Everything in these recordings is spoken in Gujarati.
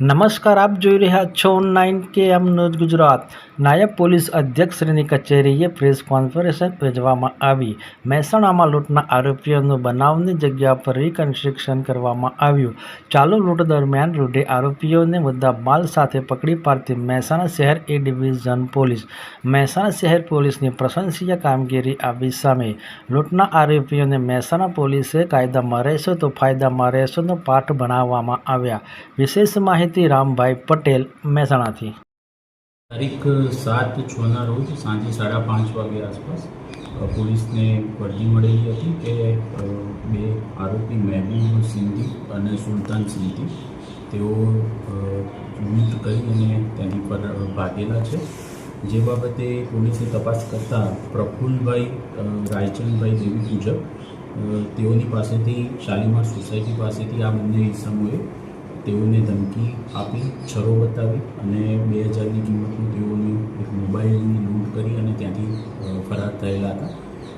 નમસ્કાર, આપ જોઈ રહ્યા છો નાઇન કે એમ ન્યૂઝ ગુજરાત. નાયબ પોલીસ અધ્યક્ષશ્રીની કચેરીએ પ્રેસ કોન્ફરન્સ યોજવામાં આવી. મહેસાણામાં લૂંટના આરોપીઓનું બનાવની જગ્યા પર રિકન્સ્ટ્રક્શન કરવામાં આવ્યું. ચાલુ લૂંટ દરમિયાન લૂંટે આરોપીઓને મુદ્દા માલ સાથે પકડી પાડતી મહેસાણા શહેર એ ડિવિઝન પોલીસ. મહેસાણા શહેર પોલીસની પ્રશંસીય કામગીરી આવી સામે. લૂંટના આરોપીઓને મહેસાણા પોલીસે કાયદામાં રહેશો તો ફાયદામાં રહેશોનો પાઠ ભણાવવામાં આવ્યા. વિશેષ માહિતી રામભાઈ પટેલ મહેસાણાથી. તારીખ સાત છના રોજ સાંજે સાડા પાંચ વાગે આસપાસ પોલીસને ફરજી મળેલી હતી કે બે આરોપી મહેબૂબ સિંધી અને સુલતાન સિંધી, તેઓ લૂંટ કરી અને તેની પર ભાગેલા છે. જે બાબતે પોલીસે તપાસ કરતાં પ્રફુલ્લભાઈ રાયચંદભાઈ દેવી મુજબ તેઓની પાસેથી શાલીમાર સોસાયટી પાસેથી આ બંને ઇસમોએ તેઓને ધમકી આપી, છરો બતાવી અને બે હજારની કિંમતનું તેઓની એક મોબાઈલની લૂંટ કરી અને ત્યાંથી ફરાર થયેલા હતા.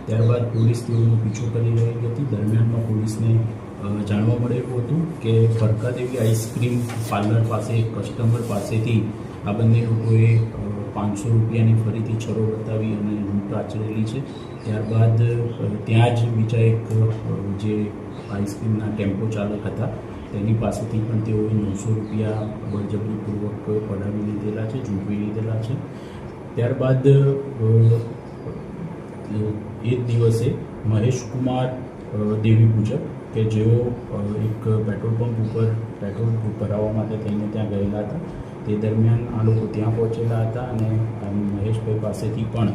ત્યારબાદ પોલીસ તેઓનો પીછો કરી રહી હતી. દરમિયાનમાં પોલીસને જાણવા મળેલું હતું કે ફરકા દેવી આઈસ્ક્રીમ પાર્લર પાસે કસ્ટમર પાસેથી આ બંને લોકોએ પાંચસો રૂપિયાની ફરીથી છરો બતાવી અને લૂંટ આચરેલી છે. ત્યારબાદ ત્યાં જ બીજા એક જે આઈસ્ક્રીમના ટેમ્પો ચાલક હતા. તેની પાસેથી પણ તેઓએ નવસો રૂપિયા બળજબરીપૂર્વક પડાવી લીધેલા છે ઝૂંટવી લીધેલા છે. ત્યારબાદ એ જ દિવસે મહેશકુમાર દેવી પૂજક કે જેઓ એક પેટ્રોલ પંપ ઉપર પેટ્રોલ ભરાવવા માટે થઈને ત્યાં ગયેલા હતા. તે દરમિયાન આ લોકો ત્યાં પહોંચેલા હતા અને મહેશભાઈ પાસેથી પણ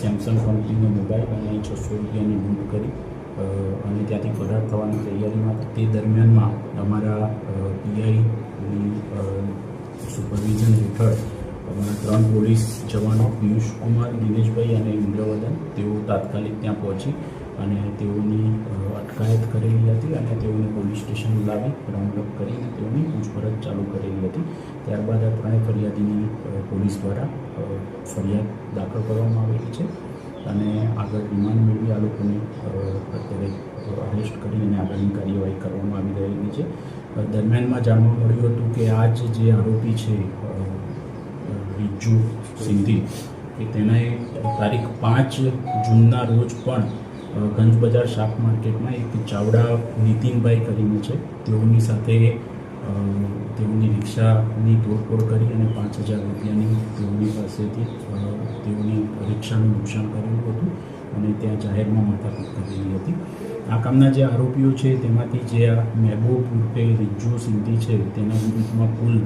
સેમસંગ કંપનીનો મોબાઈલ અને છસો રૂપિયાની લૂંટ કરી. અને ત્યાંથી ફરાર થવાની તૈયારીમાં તે દરમિયાનમાં અમારા પીઆઈની સુપરવિઝન હેઠળ અમારા ત્રણ પોલીસ જવાનો પિયુષ કુમાર, દિનેશભાઈ અને ઇન્દ્રવદન, તેઓ તાત્કાલિક ત્યાં પહોંચી અને તેઓની અટકાયત કરેલી હતી અને તેઓને પોલીસ સ્ટેશન લાવી રાઉન્ડઅપ કરીને તેઓની પૂછપરછ ચાલુ કરેલી હતી. ત્યારબાદ આ ત્રણેય ફરિયાદીની પોલીસ દ્વારા ફરિયાદ દાખલ કરવામાં આવેલી છે. અને આગળ રિમાન્ડ મેળવી આ લોકોને. અત્યારે અરેસ્ટ કરી અને આગળની કાર્યવાહી કરવામાં આવી રહેલી છે. દરમિયાનમાં જાણવા મળ્યું હતું કે આ જ આરોપી છે રીજુ સિંધી, કે તેણે તારીખ પાંચ જૂનના રોજ પણ ગંજ બજાર શાક માર્કેટમાં એક ચાવડા નીતિનભાઈ કરીને છે. તેઓની સાથે તેઓની રિક્ષાની તોડફોડ કરી અને પાંચ હજાર રૂપિયાની તેઓની પાસેથી તેઓની રિક્ષાનું નુકસાન કરેલું હતું અને ત્યાં જાહેરમાં માથાકૂટ કરેલી હતી. આ કામના જે આરોપીઓ છે, તેમાંથી જે આ મહેબૂબ ઉર્ફે રિજ્જુ સિંધી છે, તેના વિરુદ્ધમાં કુલ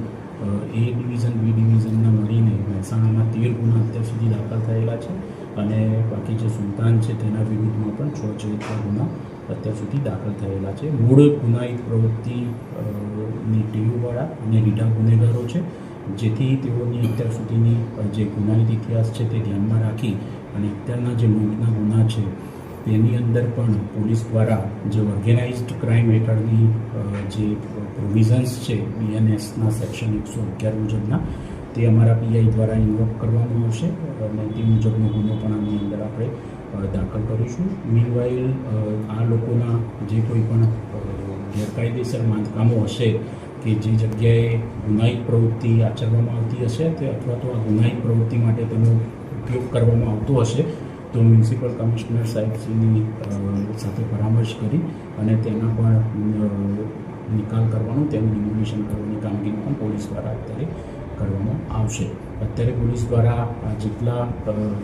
એ ડિવિઝન, બી ડિવિઝનના મળીને મહેસાણામાં તેર ગુના અત્યાર સુધી દાખલ થયેલા છે અને બાકી જે સુલતાન છે, તેના વિરુદ્ધમાં પણ છ જેટલા ગુના અત્યાર સુધી દાખલ થયેલા છે. મૂળ ગુનાહિત પ્રવૃત્તિની ટીમવાળા અને રીઢા ગુનેગારો છે, જેથી તેઓની અત્યાર સુધીની જે ગુનાહિત ઇતિહાસ છે તે ધ્યાનમાં રાખી અને અત્યારના જે લૂંટના ગુના છે, તેની અંદર પણ પોલીસ દ્વારા જે ઓર્ગેનાઇઝ્ડ ક્રાઇમ હેઠળની જે પ્રોવિઝન્સ છે બીએનએસના સેક્શન એકસો અગિયાર મુજબના, તે અમારા પીઆઈ દ્વારા ઇન્વોક કરવામાં આવશે અને તે મુજબનો ગુનો પણ આની અંદર આપણે દાખલ કરીશું મીનવાઇલ આ લોકોના જે કોઈ પણ ગેરકાયદેસર બાંધકામો હશે કે જે જગ્યાએ ગુનાહિત પ્રવૃત્તિ આચરવામાં આવતી હશે તે અથવા તો આ ગુનાહિત પ્રવૃત્તિ માટે તેનો ઉપયોગ કરવામાં આવતો હશે, તો મ્યુનિસિપલ કમિશનર સાહેબશ્રીની સાથે પરામર્શ કરી અને તેના પણ નિકાલ કરવાનો, તેનું ડિમોલિશન કરવાની કામગીરી પણ પોલીસ દ્વારા અત્યારે કરવામાં આવશે. અત્યારે પોલીસ દ્વારા જેટલા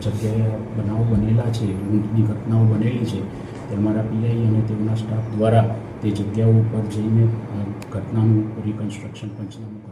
જગ્યાએ બનાવો બનેલા છે લૂંટની ઘટનાઓ બનેલી છે, તે અમારા પીઆઈ અને તેમના સ્ટાફ દ્વારા તે જગ્યાઓ ઉપર જઈને ઘટનાનું રિકન્સ્ટ્રક્શન પંચનામું